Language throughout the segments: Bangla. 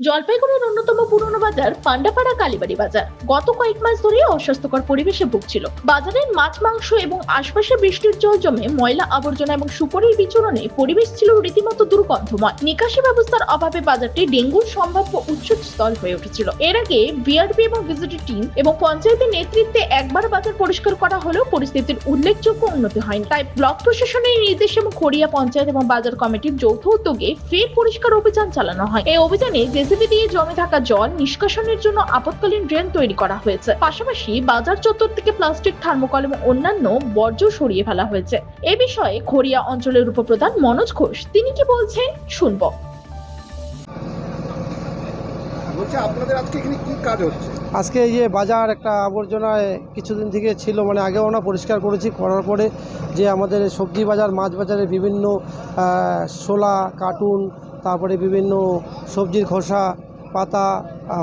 জলপাইগুড়ির অন্যতম পুরনো বাজার পান্ডাপাড়া কালীবাড়ি বাজার। গত কয়েক মাস ধরে অস্বাস্থ্যকর পরিবেশে ভুগছিল। বাজারের মাছ, মাংস এবং আশপাশে বৃষ্টির জল জমে ময়লা আবর্জনা এবং সুপরির বিচরণে পরিবেশ ছিল রীতিমতো দুর্গন্ধময়। নিকাশি ব্যবস্থার অভাবে বাজারটি ডেঙ্গুর সম্ভাব্য উচ্চস্থল হয়ে উঠেছিল। এর আগে বিআরপি এবং ভিজিটি টিম এবং পঞ্চায়েতের নেতৃত্বে একবার বাজার পরিষ্কার করা হলেও পরিস্থিতির উল্লেখযোগ্য উন্নতি হয়নি। তাই ব্লক প্রশাসনের নির্দেশ এবং খড়িয়া পঞ্চায়েত এবং বাজার কমিটির যৌথ উদ্যোগে ফের পরিষ্কার অভিযান চালানো হয়। এই অভিযানে জেসিবি দিয়ে জমে থাকা জল নিষ্কাশনের জন্য আপৎকালীন ড্রেন তৈরি করা হয়েছে। পাশাপাশি বাজার চত্বর থেকে প্লাস্টিক থার্মোকল এবং অন্যান্য বর্জ্য সরিয়ে ফেলা হয়েছে। এ বিষয়ে খড়িয়া অঞ্চলের উপপ্রধান মনোজ ঘোষ তিনি কি বলছেন শুনব। বলছি আপনাদের আজকে এখানে কি কাজ হচ্ছে? আজকে এই যে বাজার একটা আবর্জনায় কিছুদিন থেকে ছিল মানে আগেও না পরিষ্কার করেছি করার পরে যে আমাদের সবজি বাজার মাছ বাজারে বিভিন্ন শোলা কার্টুন তারপরে বিভিন্ন সবজির খোসা পাতা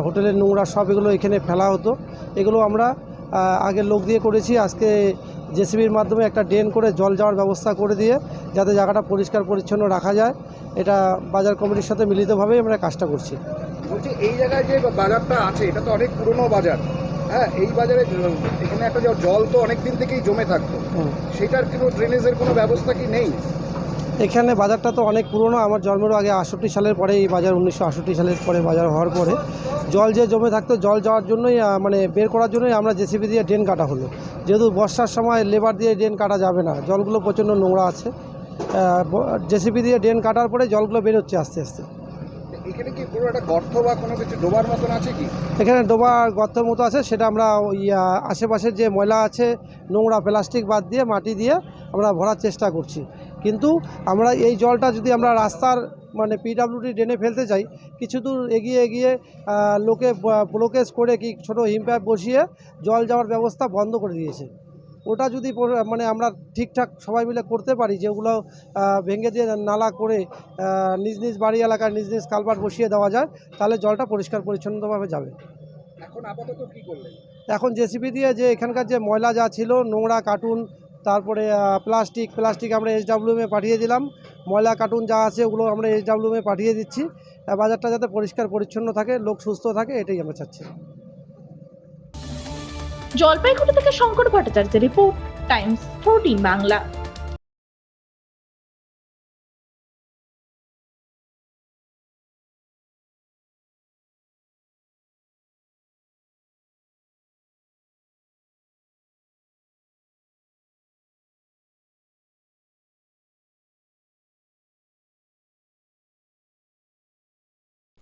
হোটেলের নোংরা সব এগুলো এখানে ফেলা হতো। এগুলো আমরা আগে লোক দিয়ে করেছি। আজকে জেসিবির মাধ্যমে একটা ড্রেন করে জল যাওয়ার ব্যবস্থা করে দিয়ে যাতে জায়গাটা পরিষ্কার পরিচ্ছন্ন রাখা যায়। এটা বাজার কমিটির সাথে মিলিতভাবেই আমরা কাজটা করছি। বলছি এই জায়গায় যে বাজারটা আছে এটা তো অনেক পুরনো বাজার। হ্যাঁ এই বাজারে এখানে একটা জল তো অনেক দিন থেকেই জমে থাকতো। হুম। সেটার কোনো ড্রেনেজের কোনো ব্যবস্থা কি নেই? এখানে বাজারটা তো অনেক পুরনো আমার জন্মের আগে আষট্টি সালের পরে এই বাজার উনিশশো আষট্টি সালের পরে বাজার হওয়ার পরে। জল যে জমে থাকতো জল যাওয়ার জন্যই মানে বের করার জন্যই আমরা জেসিবি দিয়ে ড্রেন কাটা হলো। যেহেতু বর্ষার সময় লেবার দিয়ে ড্রেন কাটা যাবে না জলগুলো প্রচণ্ড নোংরা আছে। জেসিবি দিয়ে ড্রেন কাটার পরে জলগুলো বেরোচ্ছে আস্তে আস্তে। এখানে কি পুরো একটা গর্ত বা কোনো কিছু ডোবার মতন আছে কি? এখানে ডোবা গর্তের মতো আছে সেটা আমরা ওই আশেপাশের যে ময়লা আছে নোংরা প্লাস্টিক বাদ দিয়ে মাটি দিয়ে আমরা ভরার চেষ্টা করছি। কিন্তু আমরা এই জলটা যদি আমরা রাস্তার মানে পিডাব্লিউডি ড্রেনে ফেলতে চাই কিছু দূর এগিয়ে এগিয়ে লোকে ব্লকেজ করে কি ছোটো হিমপ্যাপ বসিয়ে জল যাওয়ার ব্যবস্থা বন্ধ করে দিয়েছে। ওটা যদি মানে আমরা ঠিকঠাক সবাই মিলে করতে পারি যেগুলো ভেঙে দিয়ে নালা করে নিজ নিজ বাড়ি এলাকায় নিজ নিজ কালভার্ট বসিয়ে দেওয়া যায় তাহলে জলটা পরিষ্কার পরিচ্ছন্নভাবে যাবে। এখন আপাতত কি করলেন? এখন জেসিবি দিয়ে যে এখানকার যে ময়লা যা ছিল নোংরা কার্টুন তারপরে প্লাস্টিক প্লাস্টিক আমরা এসডাব্লিউএমে পাঠিয়ে দিলাম। ময়লা কার্টুন যা আছে ওগুলো আমরা এসডাব্লিউএমে পাঠিয়ে দিচ্ছি। বাজারটা যাতে পরিষ্কার, পরিচ্ছন্ন থাকে, লোক সুস্থ থাকে, এটাই আমরা চাচ্ছি। জলপাইগুড়ি থেকে শঙ্কর ভট্টাচার্যের রিপোর্ট, টাইমস ফোরটিন বাংলা।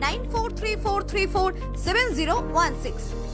9434347016.